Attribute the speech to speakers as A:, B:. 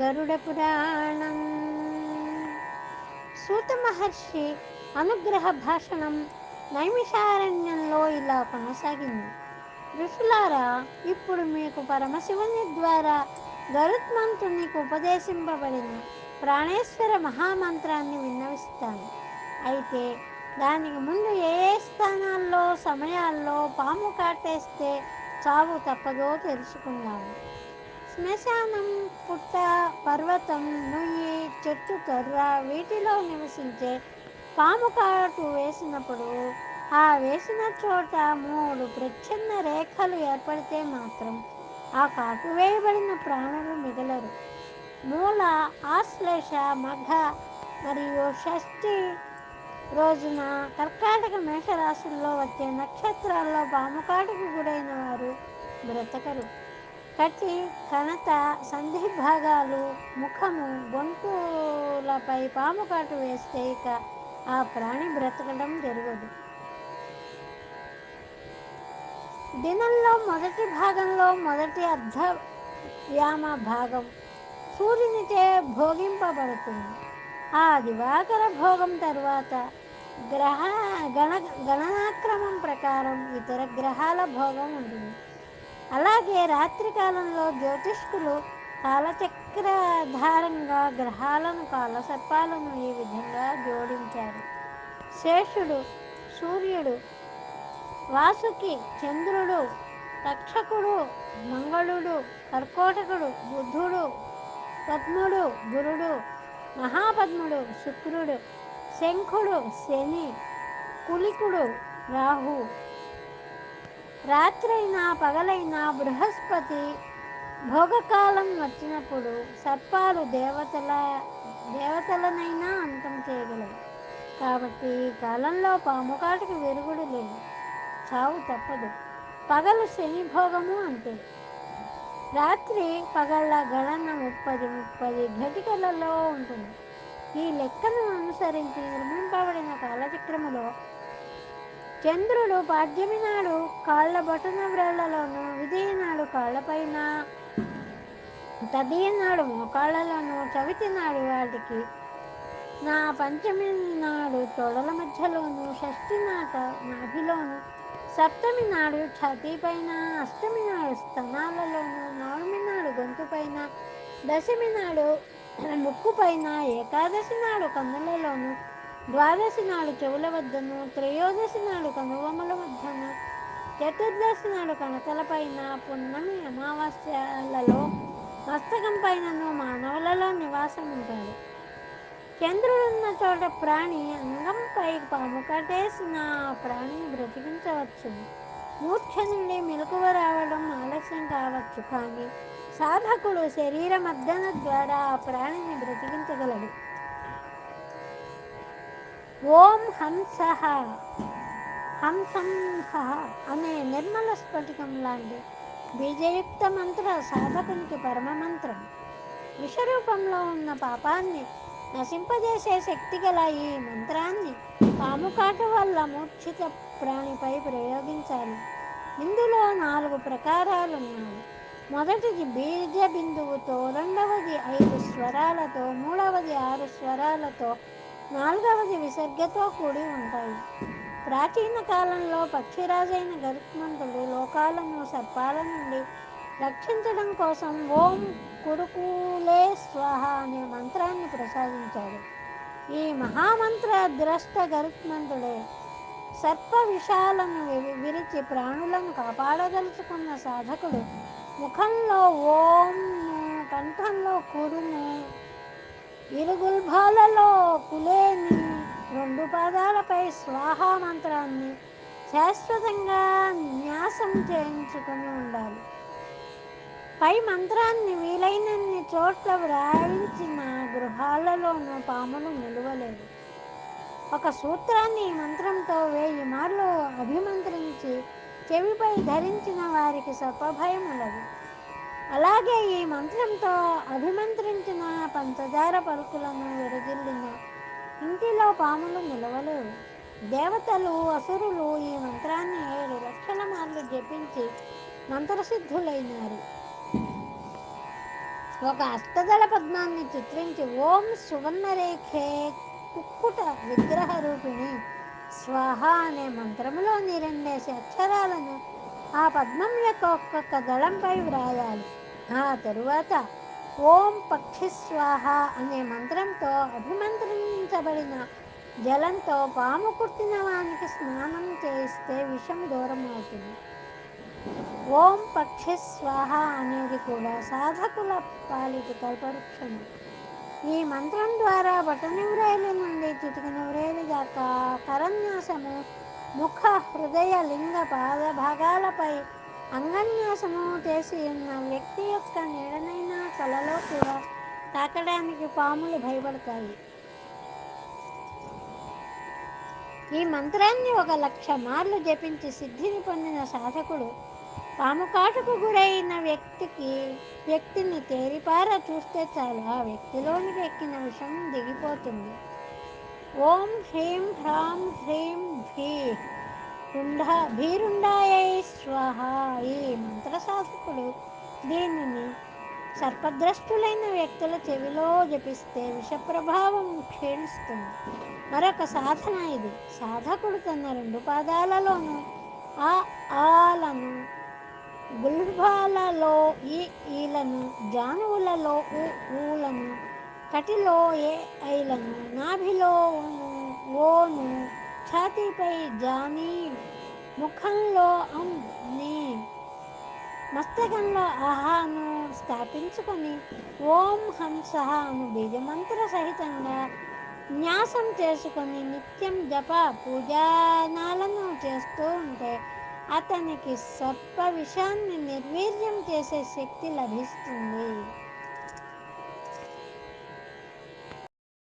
A: గరుడ పురాణం సూత మహర్షి అనుగ్రహ భాషణం నైమిషారణ్యంలో ఇలా కొనసాగింది. ఋషులారా ఇప్పుడు మీకు పరమశివుని ద్వారా గరుత్మంతునికి ఉపదేశింపబడిన ప్రాణేశ్వర మహామంత్రాన్ని విన్నవిస్తాను. అయితే దానికి ముందు ఏ ఏ స్థానాల్లో సమయాల్లో పాము కాటేస్తే చావు తప్పదో తెలుసుకుందాము శ్మశానం పుట్ట పర్వతం నుయ్యి చెట్టు కర్ర వీటిలో నివసించే పాము కాటు వేసినప్పుడు ఆ వేసిన చోట మూడు ప్రచ్ఛన్న రేఖలు ఏర్పడితే మాత్రం ఆ కాటు వేయబడిన ప్రాణులు మిగలరు. మూల ఆశ్లేష మఘ మరియు షష్ఠి రోజున కర్కాటక మేషరాశుల్లో వచ్చే నక్షత్రాల్లో పాముకాటుకు గురైన వారు బ్రతకరు. కటి కణత సంధిభాగాలు ముఖము గొంతులపై పాముకాటు వేస్తే ఇక ఆ ప్రాణి బ్రతకడం జరగదు. దినంలో మొదటి భాగంలో మొదటి అర్ధ వ్యామ భాగం. సూర్యునిచే భోగింపబడుతుంది. ఆ దివాకర భోగం తర్వాత గ్రహ గణ గణనాక్రమం ప్రకారం ఇతర గ్రహాల భోగం ఉంటుంది. అలాగే రాత్రి కాలంలో జ్యోతిష్కులు కాలచక్రధారంగా గ్రహాలను కాలసర్పాలను ఈ విధంగా జోడించారు. శేషుడు సూర్యుడు వాసుకి చంద్రుడు తక్షకుడు మంగళుడు కర్కోటకుడు బుద్ధుడు పద్ముడు గురుడు మహాపద్ముడు శుక్రుడు శంఖుడు శని కులికుడు రాహు. రాత్రైనా పగలైనా బృహస్పతి భోగకాలం వచ్చినప్పుడు సర్పాలు దేవతల దేవతలనైనా అంతం చేయగలవు కాబట్టి ఈ కాలంలో పాముకాటికి విరుగుడు లేదు. చావు తప్పదు. పగలు శని భోగము అంతే. రాత్రి పగళ్ళ గణన ముప్పది ముప్పది ఘటికలలో ఉంటుంది. ఈ లెక్కను అనుసరించి నిర్మింపబడిన కాలచక్రములో చంద్రుడు పాడ్యమి నాడు కాళ్ళ బొటన వ్రేళ్ళలోను విధియ నాడు కాళ్ళపైన తదియ నాడు మోకాళ్ళలోను చవితి నాడు వాటికి నా పంచమి నాడు తొడల మధ్యలోను షష్ఠి నాట నాభిలోను సప్తమి నాడు ఛాతీ పైన అష్టమి నాడు స్తనాలలోను నవమి నాడు గొంతు పైన దశమి నాడు ముక్కు పైన ఏకాదశి నాడు కన్నులలోను ద్వాదశి నాడు చెవుల వద్దను త్రయోదశి నాడు కనుబొమ్మల వద్దను చతుర్దశి నాడు కణతల పైన పున్నమి అమావాస్యలలో మస్తకం పైనను మానవులలో నివాసం ఉంటాడు చంద్రుడున్న చోట ప్రాణి అంగంపై పాము కట్టేసిన ఆ ప్రాణిని బ్రతికించవచ్చు. మూర్ఛ నుండి మెలకువ రావడం ఆలస్యం కావచ్చు కానీ సాధకుడు శరీర మర్దన ద్వారా ఆ ప్రాణిని బ్రతికించగలడు. ఓం హంస హంసంహ అనే నిర్మల స్ఫటికం లాంటి బీజయుక్త మంత్ర సాధకునికి పరమ మంత్రం. విషరూపంలో ఉన్న పాపాన్ని నశింపజేసే శక్తి గల ఈ మంత్రాన్ని పాముకాట వల్ల మూర్ఛిత ప్రాణిపై ప్రయోగించాలి. ఇందులో నాలుగు ప్రకారాలు ఉన్నాయి మొదటిది బీజ బిందువుతో రెండవది ఐదు స్వరాలతో మూడవది ఆరు స్వరాలతో నాలుగవది విసర్గతో కూడి ఉంటాయి. ప్రాచీన కాలంలో పక్షిరాజైన గరుత్మంతుడు లోకాలను సర్పాల నుండి రక్షించడం కోసం ఓం కురుకులే స్వాహ అనే మంత్రాన్ని ప్రసాదించాడు. ఈ మహామంత్ర ద్రష్ట గరుత్మంతుడే. సర్ప విషాలను విరిచి ప్రాణులను కాపాడదలుచుకున్న సాధకుడు. ముఖంలో ఓం కంఠంలో కురుము ఇరుగుల్భాలలో కులేని రెండు పాదాలపై స్వాహా మంత్రాన్ని శాశ్వతంగా న్యాసం చేయించుకుని ఉండాలి. పై మంత్రాన్ని వీలైనన్ని చోట్ల వ్రాయించిన గృహాలలోనూ పాములు నిలవలేదు. ఒక సూత్రాన్ని ఈ మంత్రంతో వేయి మార్లు అభిమంత్రించి చెవిపై ధరించిన వారికి సర్పభయం ఉండదు. అలాగే ఈ మంత్రంతో అభిమంత్రించిన పంచదార పలుకులను విరగిల్లిన ఇంటిలో పాములు నిలవలేవు. దేవతలు అసురులు ఈ మంత్రాన్ని ఏడు లక్షల మార్లు జపించి మంత్రసిద్ధులైనారు. ఒక అష్టదళ పద్మాన్ని చిత్రించి ఓం సువర్ణరేఖే కుక్కుట విగ్రహ రూపిణి. స్వాహ అనే మంత్రములోని రెండేసి అక్షరాలను ఆ పద్మం యొక్క ఒక్కొక్క దళంపై వ్రాయాలి. ఆ తరువాత ఓం పక్షి స్వాహ అనే మంత్రంతో అభిమంత్రించబడిన జలంతో పాము కుట్టిన వానికి స్నానం చేయిస్తే విషం దూరం అవుతుంది ఓం పక్షి స్వాహ అనేది కూడా సాధకుల పాలిటి కల్పవృక్షము ఈ మంత్రం ద్వారా బటనివ్రేలు నుండి చిటికనివ్రేలు దాకా కరన్యాసము ముఖ హృదయ లింగ పాద భాగాలపై అంగన్యాసము చేసి ఉన్న వ్యక్తి యొక్క నీడనైన కలలో కూడా తాకడానికి పాములు భయపడతాయి. ఈ మంత్రాన్ని ఒక లక్ష మార్లు జపించి సిద్ధిని పొందిన సాధకుడు పాముకాటుకు గురైన వ్యక్తికి వ్యక్తిని తేరిపార చూస్తే చాలా. ఆ వ్యక్తిలోనికి ఎక్కిన విషం దిగిపోతుంది. ఓం హ్రీం హ్రాం హ్రీం భీ రుండా భీరుండాయై స్వాహ. ఈ మంత్ర సాధకుడు దీనిని సర్పద్రష్టులైన వ్యక్తుల చెవిలో జపిస్తే విషప్రభావం క్షీణిస్తుంది. మరొక సాధన ఇది. సాధకుడు తన రెండు పాదాలలోనూ ఆ ఆలను గుల్బాలలో ఈ ఈలను జానువులలో ఊ ఊలను కటిలో ఏ ఐలను నాభిలో ఓను ఛాతీపై జాని ముఖంలో అం ని మస్తకంలో అహాను స్థాపించుకొని ఓం హంస అను బీజమంత్ర సహితంగా న్యాసం చేసుకొని నిత్యం జప పూజానాలను చేస్తూ ఉంటే అతనికి సర్ప విషాన్ని నిర్వీర్యం చేసే శక్తి లభిస్తుంది.